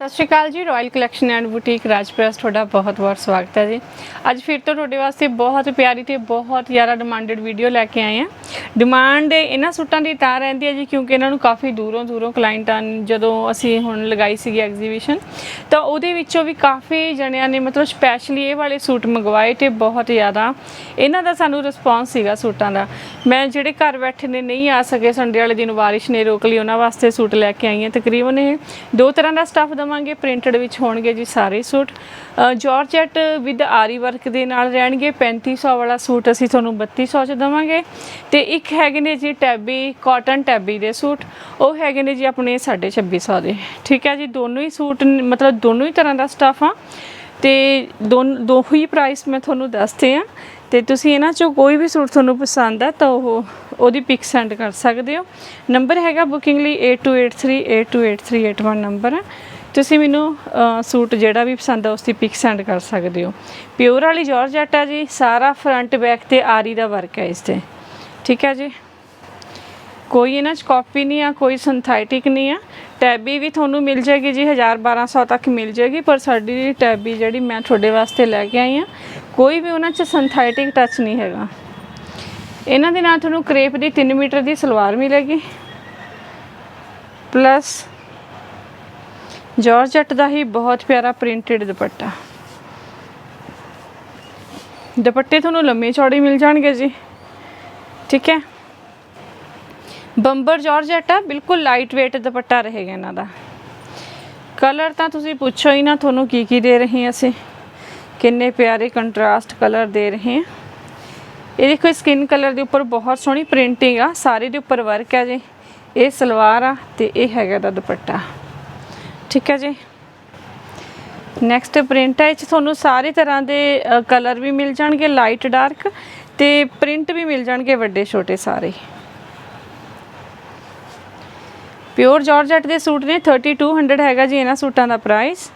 ਸਤਿ ਸ਼੍ਰੀ ਅਕਾਲ ਜੀ ਰਾਇਲ ਕਲੈਕਸ਼ਨ ਐਂਡ ਬੁਟੀਕ ਰਾਜਪ੍ਰੈਸ ਤੁਹਾਡਾ ਬਹੁਤ-ਬਹੁਤ ਸਵਾਗਤ ਹੈ ਜੀ। ਅੱਜ ਫਿਰ ਤੋਂ ਤੁਹਾਡੇ ਵਾਸਤੇ ਬਹੁਤ ਪਿਆਰੀ ਤੇ ਬਹੁਤ ਜ਼ਿਆਦਾ ਡਿਮਾਂਡਡ ਵੀਡੀਓ ਲੈ ਕੇ ਆਏ ਹਾਂ। ਡਿਮਾਂਡ ਇਹਨਾਂ ਸੂਟਾਂ ਦੀ ਤਾਂ ਰਹਿੰਦੀ ਹੈ ਜੀ, ਕਿਉਂਕਿ ਇਹਨਾਂ ਨੂੰ ਕਾਫੀ ਦੂਰੋਂ ਦੂਰੋਂ ਕਲਾਇੰਟਾਂ ਜਦੋਂ ਅਸੀਂ ਹੁਣ ਲਗਾਈ ਸੀਗੀ ਐਗਜ਼ੀਬਿਸ਼ਨ ਤਾਂ ਉਹਦੇ ਵਿੱਚੋਂ ਵੀ ਕਾਫੀ ਜਣਿਆਂ ਨੇ ਮਤਲਬ ਸਪੈਸ਼ਲੀ ਇਹ ਵਾਲੇ ਸੂਟ ਮੰਗਵਾਏ ਤੇ ਬਹੁਤ ਜ਼ਿਆਦਾ ਇਹਨਾਂ ਦਾ ਸਾਨੂੰ ਰਿਸਪੌਂਸ ਸੀਗਾ ਸੂਟਾਂ ਦਾ। ਮੈਂ ਜਿਹੜੇ ਘਰ ਬੈਠੇ ਨੇ ਨਹੀਂ ਆ ਸਕੇ ਸੰਡੇ ਵਾਲੇ ਦਿਨ ਬਾਰਿਸ਼ ਨੇ ਰੋਕ ਲਈ, ਉਹਨਾਂ ਵਾਸਤੇ ਸੂਟ ਲੈ ਕੇ ਆਈ ਹਾਂ। ਤਕਰੀਬਨ ਇਹ ਦੋ ਤਰ੍ਹਾਂ ਦਾ ਸਟੱਫ ਦਵਾਂਗੇ ਪ੍ਰਿੰਟਡ ਵਿੱਚ ਹੋਣਗੇ ਜੀ ਸਾਰੇ suit. Georgette with aari work ਦੇ ਨਾਲ ਰਹਿਣਗੇ 3500 ਵਾਲਾ ਸੂਟ ਅਸੀਂ ਤੁਹਾਨੂੰ 3200 ਚ ਦੇਵਾਂਗੇ। ਤੇ ਇੱਕ ਹੈਗੇ ਨੇ ਜੀ ਟੈਬੀ ਕਾਟਨ ਟੈਬੀ ਦੇ ਸੂਟ। ਉਹ ਹੈਗੇ ਨੇ ਜੀ ਆਪਣੇ 2650 ਦੇ। ਠੀਕ ਹੈ ਜੀ, ਦੋਨੋਂ ਹੀ ਸੂਟ ਮਤਲਬ ਦੋਨੋਂ ਹੀ ਤਰ੍ਹਾਂ ਦਾ ਸਟੱਫ ਆ। ਤੇ ਦੋਨ ਦੋ ਹੀ ਪ੍ਰਾਈਸ ਮੈਂ ਤੁਹਾਨੂੰ ਦੱਸਦੇ ਆ ਤੇ ਤੁਸੀਂ ਇਹਨਾਂ ਚੋਂ ਕੋਈ ਵੀ ਸੂਟ ਤੁਹਾਨੂੰ ਪਸੰਦ ਆ, ਤਾਂ ਉਹ ਉਹਦੀ ਪਿਕ ਸੈਂਡ ਕਰ ਸਕਦੇ ਹੋ। ਨੰਬਰ ਹੈਗਾ ਬੁਕਿੰਗ ਲਈ 8283828381 ਨੰਬਰ। ਹੈ ਤੁਸੀਂ ਮੈਨੂੰ ਸੂਟ ਜਿਹੜਾ ਵੀ ਪਸੰਦ ਆ ਉਸ ਦੀ ਪਿਕ ਸੈਂਡ ਕਰ ਸਕਦੇ ਹੋ। ਪਿਓਰ ਵਾਲੀ ਜਾਰਜਟ ਆ ਜੀ, ਸਾਰਾ ਫਰੰਟ ਬੈਕ ਤੇ ਆਰੀ ਦਾ ਵਰਕ ਹੈ ਇਸ ਤੇ। ਠੀਕ ਹੈ ਜੀ? ਕੋਈ ਇਹਨਾਂ 'ਚ ਕਾਪੀ ਨਹੀਂ ਆ, ਕੋਈ ਸਿੰਥੈਟਿਕ ਨਹੀਂ ਆ। ਟੈਬੀ ਵੀ ਤੁਹਾਨੂੰ ਮਿਲ ਜਾਏਗੀ ਜੀ 1000 1200 ਤੱਕ ਮਿਲ ਜਾਏਗੀ, ਪਰ ਸਾਡੀ ਟੈਬੀ ਜਿਹੜੀ ਮੈਂ ਤੁਹਾਡੇ ਵਾਸਤੇ ਲੈ ਕੇ ਆਈ ਆ, ਕੋਈ ਵੀ ਉਹਨਾਂ 'ਚ ਸਿੰਥੈਟਿਕ ਟੱਚ ਨਹੀਂ ਹੈਗਾ। ਇਹਨਾਂ ਦੇ ਨਾਲ ਤੁਹਾਨੂੰ ਕਰੇਪ ਦੀ 3 ਮੀਟਰ ਦੀ ਸਲਵਾਰ ਮਿਲੇਗੀ। ਪਲੱਸ ਜਾਰਜਟ ਦਾ ਹੀ ਬਹੁਤ ਪਿਆਰਾ ਪ੍ਰਿੰਟਡ ਦੁਪੱਟਾ। ਦੁਪੱਟੇ ਤੁਹਾਨੂੰ ਲੰਮੇ ਚੌੜੇ ਮਿਲ ਜਾਣਗੇ ਜੀ। ਠੀਕ ਹੈ? ਬੰਬਰ ਜਾਰਜਟ ਆ, ਬਿਲਕੁਲ ਲਾਈਟ weight ਦੁਪੱਟਾ ਰਹੇਗਾ ਇਹਨਾਂ ਦਾ। ਕਲਰ ਤਾਂ ਤੁਸੀਂ ਪੁੱਛੋ ਹੀ ਨਾ, ਤੁਹਾਨੂੰ ਕੀ ਕੀ ਦੇ ਰਹੇ ਹਾਂ ਅਸੀਂ। ਕਿੰਨੇ ਪਿਆਰੇ ਕੰਟਰਾਸਟ ਕਲਰ ਦੇ ਰਹੇ ਹਾਂ। ਇਹ ਦੇਖੋ ਸਕਿਨ ਕਲਰ ਦੇ ਉੱਪਰ ਬਹੁਤ ਸੋਹਣੀ ਪ੍ਰਿੰਟਿੰਗ ਆ, ਸਾਰੇ ਦੇ ਉੱਪਰ ਵਰਕ ਹੈ ਜੀ। ਇਹ ਸਲਵਾਰ ਆ ਤੇ ਇਹ ਹੈਗਾ ਦਾ ਦੁਪੱਟਾ। ਠੀਕ ਹੈ ਜੀ। ਨੈਕਸਟ ਪ੍ਰਿੰਟ ਹੈ, ਇਹ 'ਚ ਤੁਹਾਨੂੰ ਸਾਰੇ ਤਰ੍ਹਾਂ ਦੇ ਕਲਰ ਵੀ ਮਿਲ ਜਾਣਗੇ ਲਾਈਟ ਡਾਰਕ ਤੇ ਪ੍ਰਿੰਟ ਵੀ ਮਿਲ ਜਾਣਗੇ ਵੱਡੇ, ਛੋਟੇ ਸਾਰੇ। ਪਿਓਰ ਜਾਰਜਟ ਦੇ ਸੂਟ ਨੇ 3200 ਹੈਗਾ ਜੀ ਇਹਨਾਂ ਸੂਟਾਂ ਦਾ ਪ੍ਰਾਈਸ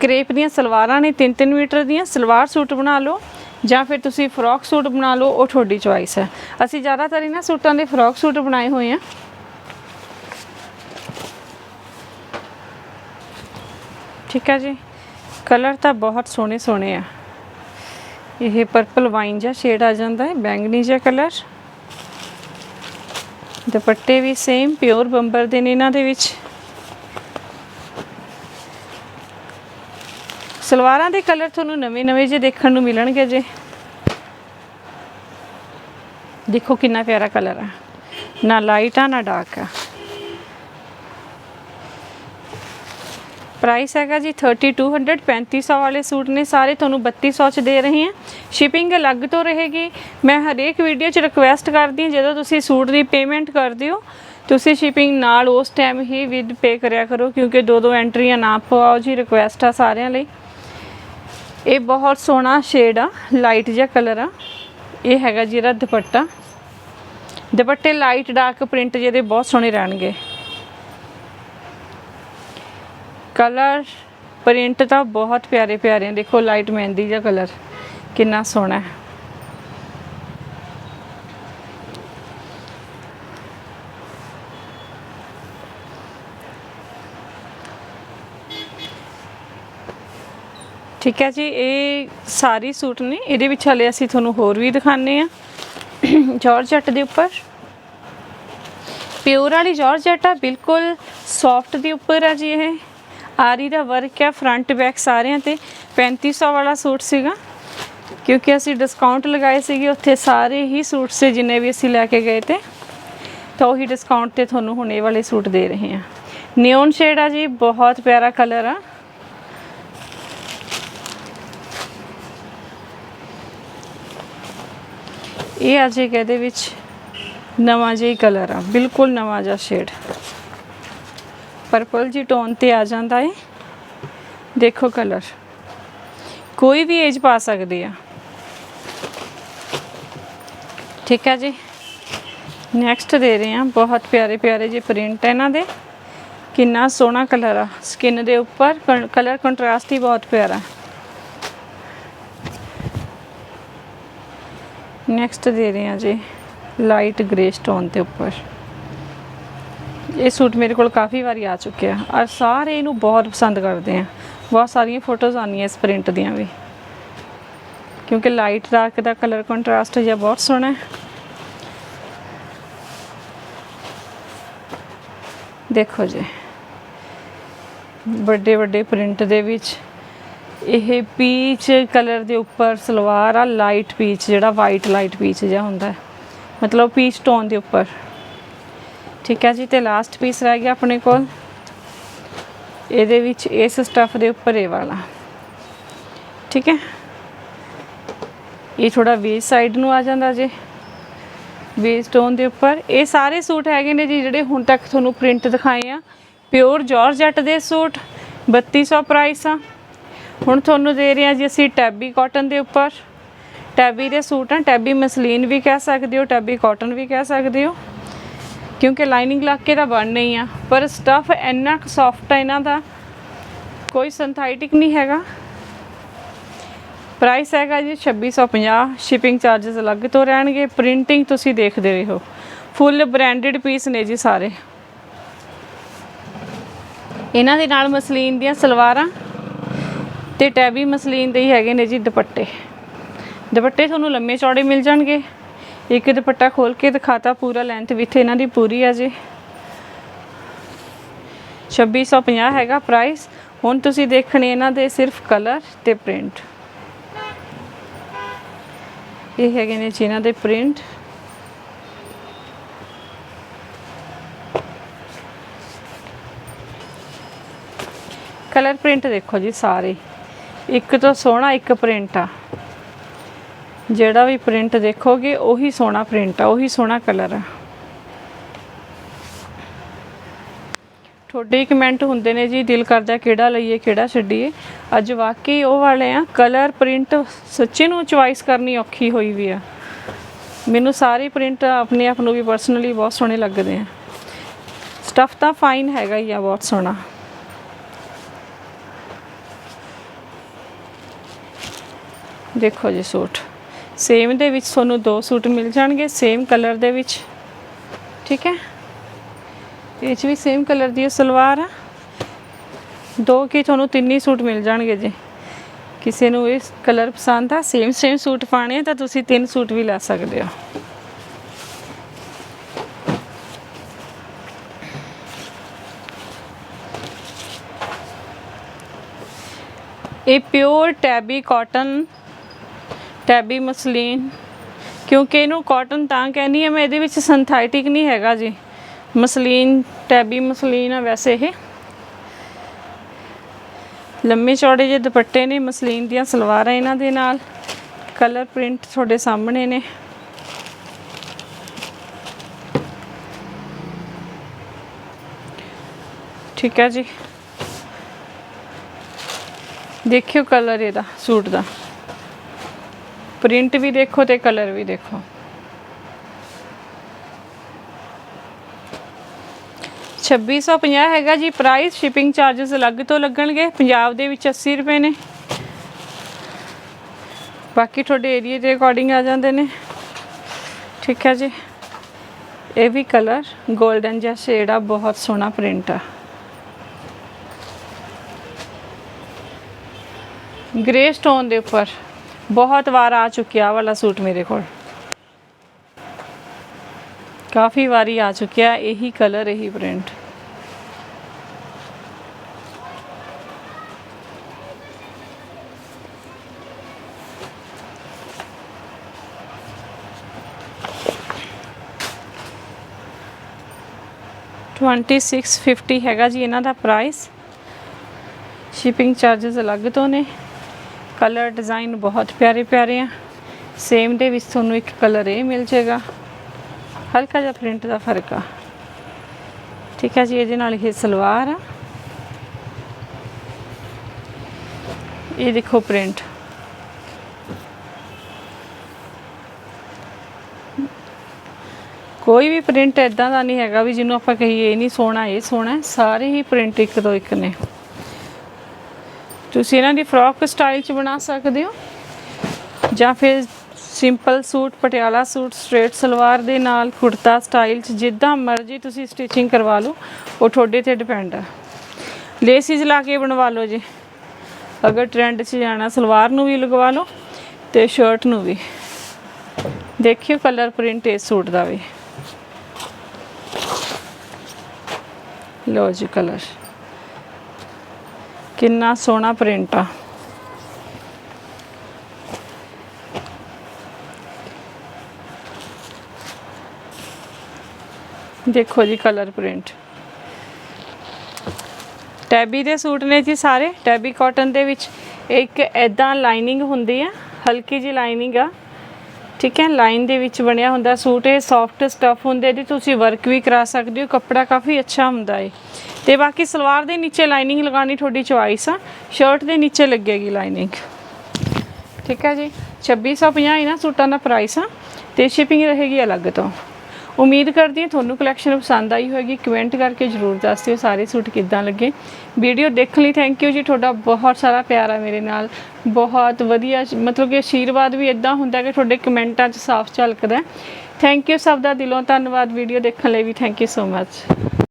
ਕਰੇਪ ਦੀਆਂ ਸਲਵਾਰਾਂ ਨੇ 3-3 ਮੀਟਰ ਦੀਆਂ, ਸਲਵਾਰ ਸੂਟ ਬਣਾ ਲਓ, ਜਾਂ ਫਿਰ ਤੁਸੀਂ ਫਰੋਕ ਸੂਟ ਬਣਾ ਲਓ, ਉਹ ਤੁਹਾਡੀ ਚੁਆਇਸ ਹੈ। ਅਸੀਂ ਜ਼ਿਆਦਾਤਰ ਇਹਨਾਂ ਸੂਟਾਂ ਦੇ ਫਰੋਕ ਸੂਟ ਬਣਾਏ ਹੋਏ ਆ ਠੀਕ ਹੈ ਜੀ। ਕਲਰ ਤਾਂ ਬਹੁਤ ਸੋਹਣੇ ਸੋਹਣੇ ਆ। ਇਹ ਪਰਪਲ ਵਾਈਨ ਜਿਹਾ ਸ਼ੇਡ ਆ ਜਾਂਦਾ ਹੈ ਬੈਂਗਨੀ ਜਿਹਾ ਕਲਰ। ਦੁਪੱਟੇ ਵੀ ਸੇਮ ਪਿਓਰ ਬੰਬਰ ਦੇ ਨੇ ਇਹਨਾਂ ਦੇ ਵਿੱਚ। ਸਲਵਾਰਾਂ ਦੇ ਕਲਰ ਤੁਹਾਨੂੰ ਨਵੇਂ-ਨਵੇਂ ਜੇ ਦੇਖਣ ਨੂੰ ਮਿਲਣਗੇ ਜੇ। ਦੇਖੋ ਕਿੰਨਾ ਪਿਆਰਾ ਕਲਰ ਆ। ਨਾ ਲਾਈਟ ਆ, ਨਾ ਡਾਰਕ ਆ। ਪ੍ਰਾਈਸ ਹੈਗਾ ਜੀ 3200 3500 ਵਾਲੇ ਸੂਟ ਨੇ, ਸਾਰੇ ਤੁਹਾਨੂੰ 3200 ਚ ਦੇ ਰਹੇ ਹਾਂ। ਸ਼ਿਪਿੰਗ ਅਲੱਗ ਤੋਂ ਰਹੇਗੀ। ਮੈਂ ਹਰੇਕ ਵੀਡੀਓ ਚ ਰਿਕੁਐਸਟ ਕਰਦੀ ਹਾਂ, ਜਦੋਂ ਤੁਸੀਂ ਸੂਟ ਦੀ ਪੇਮੈਂਟ ਕਰਦੇ ਹੋ, ਤੁਸੀਂ ਸ਼ਿਪਿੰਗ ਨਾਲ ਉਸ ਟਾਈਮ ਹੀ ਵਿਦ ਪੇ ਕਰਿਆ ਕਰੋ, ਕਿਉਂਕਿ ਦੋ ਦੋ ਐਂਟਰੀਆਂ ਨਾ ਪਵਾਓ ਜੀ ਰਿਕੁਐਸਟ ਆ ਸਾਰਿਆਂ ਲਈ। ਇਹ ਬਹੁਤ ਸੋਹਣਾ ਸ਼ੇਡ ਆ ਲਾਈਟ ਜਿਹਾ ਕਲਰ ਆ। ਇਹ ਹੈਗਾ ਜੀ ਇਹਦਾ ਦੁਪੱਟਾ। ਦੁਪੱਟੇ ਲਾਈਟ ਡਾਰਕ ਪ੍ਰਿੰਟ ਜਿਹਦੇ ਬਹੁਤ ਸੋਹਣੇ ਰਹਿਣਗੇ। ਕਲਰ ਪ੍ਰਿੰਟ ਤਾਂ ਬਹੁਤ ਪਿਆਰੇ ਪਿਆਰੇ ਆ ਦੇਖੋ, ਲਾਈਟ ਮਹਿੰਦੀ ਜਿਹਾ ਕਲਰ। ਕਿੰਨਾ ਸੋਹਣਾ ਹੈ। ਠੀਕ ਹੈ ਜੀ, ਇਹ ਸਾਰੀ ਸੂਟ ਨੇ। ਇਹਦੇ ਵਿੱਚ ਹਲੇ ਅਸੀਂ ਤੁਹਾਨੂੰ ਹੋਰ ਵੀ ਦਿਖਾਣੇ ਆ ਜਾਰਜਟ ਦੇ ਉੱਪਰ। ਪਿਓਰ ਵਾਲੀ ਜਾਰਜਟ ਆ, ਬਿਲਕੁਲ ਸੌਫਟ ਦੇ ਉੱਪਰ ਆ ਜੀ ਇਹ। ਆਰੀ ਦਾ ਵਰਕ ਹੈ ਫਰੰਟ ਬੈਕ ਸਾਰਿਆਂ ਤੇ। 3500 ਵਾਲਾ ਸੂਟ ਸੀਗਾ। ਕਿਉਂਕਿ ਅਸੀਂ ਡਿਸਕਾਊਂਟ ਲਗਾਏ ਸੀਗੇ, ਉੱਥੇ ਸਾਰੇ ਹੀ ਸੂਟ ਸੇ ਜਿੰਨੇ ਵੀ ਅਸੀਂ ਲੈ ਕੇ ਗਏ ਤੇ। ਤਾਂ ਉਹੀ ਡਿਸਕਾਊਂਟ ਤੇ ਤੁਹਾਨੂੰ ਹੁਣ ਇਹ ਵਾਲੇ ਸੂਟ ਦੇ ਰਹੇ ਹਾਂ। ਨਿਓਨ ਸ਼ੇਡ ਆ ਜੀ, ਬਹੁਤ ਪਿਆਰਾ ਕਲਰ ਆ। ਇਹ ਆ ਜੀ ਇਹਦੇ ਵਿੱਚ ਨਵਾਂ ਜਿਹਾ ਕਲਰ ਆ, ਬਿਲਕੁਲ ਨਵਾਂ ਜਿਹਾ ਸ਼ੇਡ ਪਰਪਲ ਜੀ ਟੋਨ ਤੇ ਆ ਜਾਂਦਾ ਹੈ ਦੇਖੋ ਕਲਰ। ਕੋਈ ਵੀ ਏਜ ਪਾ ਸਕਦੀ ਆ। ਠੀਕ ਹੈ ਜੀ। ਨੈਕਸਟ ਦੇ ਰਹੇ ਹਾਂ। ਬਹੁਤ ਪਿਆਰੇ ਪਿਆਰੇ ਜੇ ਪ੍ਰਿੰਟ ਇਹਨਾਂ ਦੇ। ਕਿੰਨਾ ਸੋਹਣਾ ਕਲਰ ਆ। ਸਕਿਨ ਦੇ ਉੱਪਰ ਕਲਰ ਕੰਟਰਾਸਟ ਹੀ ਬਹੁਤ ਪਿਆਰਾ। ਨੈਕਸਟ ਦੇ ਰਹੇ ਹਾਂ ਜੀ। ਲਾਈਟ ਗ੍ਰੇ ਸਟੋਨ ਦੇ ਉੱਪਰ। ਇਹ ਸੂਟ ਮੇਰੇ ਕੋਲ ਕਾਫੀ ਵਾਰੀ ਆ ਚੁੱਕਿਆ ਔਰ ਸਾਰੇ ਇਹਨੂੰ ਬਹੁਤ ਪਸੰਦ ਕਰਦੇ ਆ। ਬਹੁਤ ਸਾਰੀਆਂ ਫੋਟੋਜ਼ ਆਉਂਦੀਆਂ ਇਸ ਪ੍ਰਿੰਟ ਦੀਆਂ ਵੀ। ਕਿਉਂਕਿ ਲਾਈਟ ਡਾਰਕ ਦਾ ਕਲਰ ਕੰਟਰਾਸਟ ਜਿਹਾ ਬਹੁਤ ਸੋਹਣਾ ਹੈ। ਦੇਖੋ ਜੀ। ਵੱਡੇ ਵੱਡੇ ਪ੍ਰਿੰਟ ਦੇ ਵਿੱਚ ਇਹ ਪੀਚ ਕਲਰ ਦੇ ਉੱਪਰ ਸਲਵਾਰ ਆ ਲਾਈਟ ਪੀਚ ਜਿਹੜਾ ਵਾਈਟ ਲਾਈਟ ਪੀਚ ਜਿਹਾ ਹੁੰਦਾ ਹੈ। ਮਤਲਬ ਪੀਚ ਟੋਨ ਦੇ ਉੱਪਰ। ਠੀਕ ਹੈ ਜੀ, ਤੇ ਲਾਸਟ ਪੀਸ ਰਹਿ ਗਿਆ ਆਪਣੇ ਕੋਲ। ਇਹਦੇ ਵਿੱਚ ਇਸ ਸਟਫ ਦੇ ਉੱਪਰ ਇਹ ਵਾਲਾ। ਠੀਕ ਹੈ? ਇਹ ਥੋੜਾ ਵੇਸ ਸਾਈਡ ਨੂੰ ਆ ਜਾਂਦਾ ਜੇ। ਵੀ ਸਟੋਨ ਦੇ ਉੱਪਰ। ਇਹ ਸਾਰੇ ਸੂਟ ਹੈਗੇ ਨੇ ਜੀ, ਜਿਹੜੇ ਹੁਣ ਤੱਕ ਤੁਹਾਨੂੰ ਪ੍ਰਿੰਟ ਦਿਖਾਏ ਆ। ਪਿਓਰ ਜਾਰਜਟ ਦੇ ਸੂਟ 3200 ਪ੍ਰਾਈਸ ਆ। ਹੁਣ ਤੁਹਾਨੂੰ ਦੇ ਰਹੇ ਆ ਜੀ ਅਸੀਂ ਟੈਬੀ ਕਾਟਨ ਦੇ ਉੱਪਰ। ਟੈਬੀ ਦੇ ਸੂਟ ਆ ਟੈਬੀ ਮਸਲੀਨ ਵੀ ਕਹਿ ਸਕਦੇ ਹੋ ਟੈਬੀ ਕਾਟਨ ਵੀ ਕਹਿ ਸਕਦੇ ਹੋ। ਕਿਉਂਕਿ ਲਾਈਨਿੰਗ ਲੱਗ ਕੇ ਤਾਂ ਬਣ ਨਹੀਂ ਆ, ਪਰ ਸਟਫ ਇੰਨਾ ਕੁ ਸੌਫਟ ਹੈ ਇਹਨਾਂ ਦਾ, ਕੋਈ ਸਿੰਥੈਟਿਕ ਨਹੀਂ ਹੈਗਾ। ਪ੍ਰਾਈਸ ਹੈਗਾ ਜੀ 2650 ਸ਼ਿਪਿੰਗ ਚਾਰजेस ਅਲੱਗ ਤੋਂ ਰਹਿਣਗੇ ਪ੍ਰਿੰਟਿੰਗ ਤੁਸੀਂ ਦੇਖਦੇ ਰਹੋ। ਫੁੱਲ ਬ੍ਰਾਂਡਡ ਪੀਸ ਨੇ ਜੀ ਸਾਰੇ। ਇਹਨਾਂ ਦੇ ਨਾਲ ਮਸਲੀਨ ਦੀਆਂ ਸਲਵਾਰਾਂ ਤੇ ਟੈਬੀ ਮਸਲੀਨ ਦੇ ਹੀ ਹੈਗੇ ਨੇ ਜੀ ਦੁਪੱਟੇ। ਦੁਪੱਟੇ ਤੁਹਾਨੂੰ ਲੰਮੇ ਚੌੜੇ ਮਿਲ ਜਾਣਗੇ। ਇੱਕ ਦੁਪੱਟਾ ਖੋਲ ਕੇ ਦਿਖਾਤਾ ਪੂਰਾ ਲੈਂਥ ਵਿੱਚ ਇਹਨਾਂ ਦੀ ਪੂਰੀ ਆ ਜੀ। 2650 ਹੈਗਾ ਪ੍ਰਾਈਸ ਹੁਣ ਤੁਸੀਂ ਦੇਖਣੇ ਇਹਨਾਂ ਦੇ ਸਿਰਫ ਕਲਰ ਤੇ ਪ੍ਰਿੰਟ ਇਹ ਹੈਗੇ ਨੇ ਜੀ ਇਹਨਾਂ ਦੇ ਪ੍ਰਿੰਟ ਕਲਰ ਪ੍ਰਿੰਟ ਦੇਖੋ ਜੀ ਸਾਰੇ। ਇੱਕ ਤੋਂ ਸੋਹਣਾ, ਇੱਕ ਪ੍ਰਿੰਟ ਆ। ਜਿਹੜਾ ਵੀ ਪ੍ਰਿੰਟ ਦੇਖੋਗੇ, ਉਹੀ ਸੋਹਣਾ ਪ੍ਰਿੰਟ ਆ, ਉਹੀ ਸੋਹਣਾ ਕਲਰ ਆ। ਤੁਹਾਡੇ ਕਮੈਂਟ ਹੁੰਦੇ ਨੇ ਜੀ, ਦਿਲ ਕਰਦਾ ਕਿਹੜਾ ਲਈਏ, ਕਿਹੜਾ ਛੱਡੀਏ। ਅੱਜ ਵਾਕਈ ਉਹ ਵਾਲੇ ਆ, ਕਲਰ ਪ੍ਰਿੰਟ ਸੱਚੇ ਨੂੰ ਚੁਆਇਸ ਕਰਨੀ ਔਖੀ ਹੋਈ ਵੀ ਆ। ਮੈਨੂੰ ਸਾਰੇ ਪ੍ਰਿੰਟ ਆਪਣੇ ਆਪ ਨੂੰ ਵੀ ਪਰਸਨਲੀ ਬਹੁਤ ਸੋਹਣੇ ਲੱਗਦੇ ਆ। ਸਟਫ ਤਾਂ ਫਾਈਨ ਹੈਗਾ ਹੀ ਆ, ਬਹੁਤ ਸੋਹਣਾ। ਦੇਖੋ ਜੀ ਸੂਟ। ਸੇਮ ਦੇ ਵਿੱਚ ਤੁਹਾਨੂੰ ਦੋ ਸੂਟ ਮਿਲ ਜਾਣਗੇ, ਸੇਮ ਕਲਰ ਦੇ ਵਿੱਚ। ਠੀਕ ਹੈ? ਇਹ 'ਚ ਵੀ ਸੇਮ ਕਲਰ ਦੀ ਸਲਵਾਰ ਆ। ਦੋ ਕੀ ਤੁਹਾਨੂੰ ਤਿੰਨ ਹੀ ਸੂਟ ਮਿਲ ਜਾਣਗੇ ਜੀ। ਕਿਸੇ ਨੂੰ ਇਹ ਕਲਰ ਪਸੰਦ ਆ, ਸੇਮ ਸੇਮ ਸੂਟ ਪਾਣੇ ਆ, ਤਾਂ ਤੁਸੀਂ ਤਿੰਨ ਸੂਟ ਵੀ ਲੈ ਸਕਦੇ ਹੋ। ਇਹ pure tabby cotton tabby muslin. ਕਿਉਂਕਿ ਇਹਨੂੰ ਕਾਟਨ ਤਾਂ ਕਹਿੰਦੀ ਆ, ਮੈਂ ਇਹਦੇ ਵਿੱਚ ਸਿੰਥੈਟਿਕ ਨਹੀਂ ਹੈਗਾ ਜੀ। ਮਸਲੀਨ, ਟੈਬੀ ਮਸਲੀਨ ਆ ਵੈਸੇ ਇਹ। ਲੰਮੇ ਚੌੜੇ ਜਿਹੇ ਦੁਪੱਟੇ ਨੇ, ਮਸਲੀਨ ਦੀਆਂ ਸਲਵਾਰਾਂ ਇਹਨਾਂ ਦੇ ਨਾਲ। ਕਲਰ ਪ੍ਰਿੰਟ ਤੁਹਾਡੇ ਸਾਹਮਣੇ ਨੇ। ਠੀਕ ਹੈ ਜੀ। ਦੇਖਿਓ ਕਲਰ ਇਹਦਾ ਸੂਟ ਦਾ। ਪ੍ਰਿੰਟ ਵੀ ਦੇਖੋ ਤੇ ਕਲਰ ਵੀ ਦੇਖੋ। ਛੱਬੀ ਸੌ ਪੰਜਾਹ ਹੈਗਾ ਜੀ ਪ੍ਰਾਈਸ ਸ਼ਿਪਿੰਗ ਚਾਰजेस ਅਲੱਗ ਤੋਂ ਲੱਗਣਗੇ, ਪੰਜਾਬ ਦੇ ਵਿੱਚ 80 ਰੁਪਏ ਨੇ। ਬਾਕੀ ਤੁਹਾਡੇ ਏਰੀਆ ਦੇ ਅਕੋਰਡਿੰਗ ਆ ਜਾਂਦੇ ਨੇ। ਠੀਕ ਹੈ ਜੀ। ਇਹ ਵੀ ਕਲਰ 골ਡਨ ਜਿਹਾ ਸ਼ੇਡ ਆ, ਬਹੁਤ ਸੋਹਣਾ ਪ੍ਰਿੰਟ ਆ। ਗ੍ਰੇ ਸਟੋਨ ਦੇ ਉੱਪਰ। ਬਹੁਤ ਵਾਰ ਆ ਚੁੱਕਿਆ ਆਹ ਵਾਲਾ ਸੂਟ ਮੇਰੇ ਕੋਲ ਕਾਫੀ ਵਾਰੀ ਆ ਚੁੱਕਿਆ ਇਹੀ ਕਲਰ ਇਹੀ ਪ੍ਰਿੰਟ ਟਵੰਟੀ ਸਿਕਸ ਫਿਫਟੀ ਹੈਗਾ ਜੀ ਇਹਨਾਂ ਦਾ ਪ੍ਰਾਈਸ ਸ਼ਿਪਿੰਗ ਚਾਰजेस ਅਲੱਗ ਤੋਂ ਨੇ ਕਲਰ ਡਿਜ਼ਾਈਨ ਬਹੁਤ ਪਿਆਰੇ ਪਿਆਰੇ ਆ। ਸੇਮ ਦੇ ਵਿੱਚ ਤੁਹਾਨੂੰ ਇੱਕ ਕਲਰ ਇਹ ਮਿਲ ਜਾਏਗਾ। ਹਲਕਾ ਜਿਹਾ ਪ੍ਰਿੰਟ ਦਾ ਫ਼ਰਕ ਆ। ਠੀਕ ਹੈ ਜੀ, ਇਹਦੇ ਨਾਲ ਇਹ ਸਲਵਾਰ ਆ। ਇਹ ਦੇਖੋ ਪ੍ਰਿੰਟ। ਕੋਈ ਵੀ ਪ੍ਰਿੰਟ ਇਦਾਂ ਦਾ ਨਹੀਂ ਹੈਗਾ ਵੀ ਜਿਹਨੂੰ ਆਪਾਂ ਕਹੀਏ, ਇਹ ਨਹੀਂ ਸੋਹਣਾ, ਇਹ ਸੋਹਣਾ। ਸਾਰੇ ਹੀ ਪ੍ਰਿੰਟ ਇੱਕ ਤੋਂ ਇੱਕ ਨੇ। ਤੁਸੀਂ ਇਹਨਾਂ ਦੀ ਫਰੋਕ ਸਟਾਈਲ ਚ ਬਣਾ ਸਕਦੇ ਹੋ? ਜਾਂ ਫਿਰ simple suit, Patiala suit straight salwar ਦੇ ਨਾਲ ਕੁੜਤਾ ਸਟਾਈਲ ਚ ਜਿੱਦਾਂ ਮਰਜ਼ੀ ਤੁਸੀਂ ਸਟਿਚਿੰਗ ਕਰਵਾ ਲਓ, ਉਹ ਤੁਹਾਡੇ ਤੇ ਡਿਪੈਂਡ ਆ। ਲੇਸਿਸ ਲਾ ਕੇ ਬਣਵਾ ਲਓ ਜੀ। ਅਗਰ ਟ੍ਰੈਂਡ 'ਚ ਜਾਣਾ, ਸਲਵਾਰ ਨੂੰ ਵੀ ਲਗਵਾ ਲਓ ਤੇ ਸ਼ਰਟ ਨੂੰ ਵੀ। ਦੇਖਿਓ ਕਲਰ ਪ੍ਰਿੰਟ ਇਸ ਸੂਟ ਦਾ ਵੀ। ਲਓ ਜੀ ਕਲਰ ਕਿੰਨਾ ਸੋਹਣਾ ਪ੍ਰਿੰਟ ਆ। ਦੇਖੋ ਜੀ ਕਲਰ ਪ੍ਰਿੰਟ ਟੈਬੀ ਦੇ ਸੂਟ ਨੇ ਜੀ ਸਾਰੇ ਟੈਬੀ ਕਾਟਨ ਦੇ ਵਿੱਚ। ਇੱਕ ਐਦਾਂ ਲਾਈਨਿੰਗ ਹੁੰਦੀ ਆ, ਹਲਕੀ ਜੀ ਲਾਈਨਿੰਗ ਆ। ਠੀਕ ਹੈ ਲਾਈਨ ਦੇ ਵਿੱਚ ਬਣਿਆ ਹੁੰਦਾ ਸੂਟ, ਇਹ ਸੌਫਟ ਸਟਫ ਹੁੰਦੇ ਦੀ ਤੁਸੀਂ ਵਰਕ ਵੀ ਕਰਾ ਸਕਦੇ ਹੋ, ਕੱਪੜਾ ਕਾਫੀ ਅੱਛਾ ਹੁੰਦਾ ਹੈ ਤੇ ਬਾਕੀ ਸਲਵਾਰ ਦੇ ਨੀਚੇ ਲਾਈਨਿੰਗ ਲਗਾਉਣੀ ਤੁਹਾਡੀ ਚੁਆਇਸ ਆ ਸ਼ਰਟ ਦੇ ਨੀਚੇ ਲੱਗੇਗੀ ਲਾਈਨਿੰਗ ਠੀਕ ਹੈ ਜੀ 2650 ਇਹਨਾਂ ਸੂਟਾਂ ਦਾ ਪ੍ਰਾਈਸ ਆ, ਤੇ ਸ਼ਿਪਿੰਗ ਰਹੇਗੀ ਅਲੱਗ ਤੋਂ। ਉਮੀਦ ਕਰਦੀ ਹਾਂ ਤੁਹਾਨੂੰ ਕਲੈਕਸ਼ਨ ਪਸੰਦ ਆਈ ਹੋਵੇਗੀ ਕਮੈਂਟ ਕਰਕੇ ਜਰੂਰ ਦੱਸ ਦਿਓ ਸਾਰੇ ਸੂਟ ਕਿੱਦਾਂ ਲੱਗੇ। ਵੀਡੀਓ ਦੇਖਣ ਲਈ ਥੈਂਕ ਯੂ ਜੀ। ਤੁਹਾਡਾ ਬਹੁਤ ਸਾਰਾ ਪਿਆਰ ਆ ਮੇਰੇ ਨਾਲ। ਬਹੁਤ ਵਧੀਆ ਮਤਲਬ ਕਿ ਆਸ਼ੀਰਵਾਦ ਵੀ ਇਦਾਂ ਹੁੰਦਾ ਕਿ ਤੁਹਾਡੇ ਕਮੈਂਟਾਂ 'ਚ ਸਾਫ਼ ਝਲਕਦਾ ਥੈਂਕ ਯੂ ਸਭ ਦਾ। ਦਿਲੋਂ ਧੰਨਵਾਦ। ਵੀਡੀਓ ਦੇਖਣ ਲਈ ਵੀ ਥੈਂਕ ਯੂ ਸੋ ਮੱਚ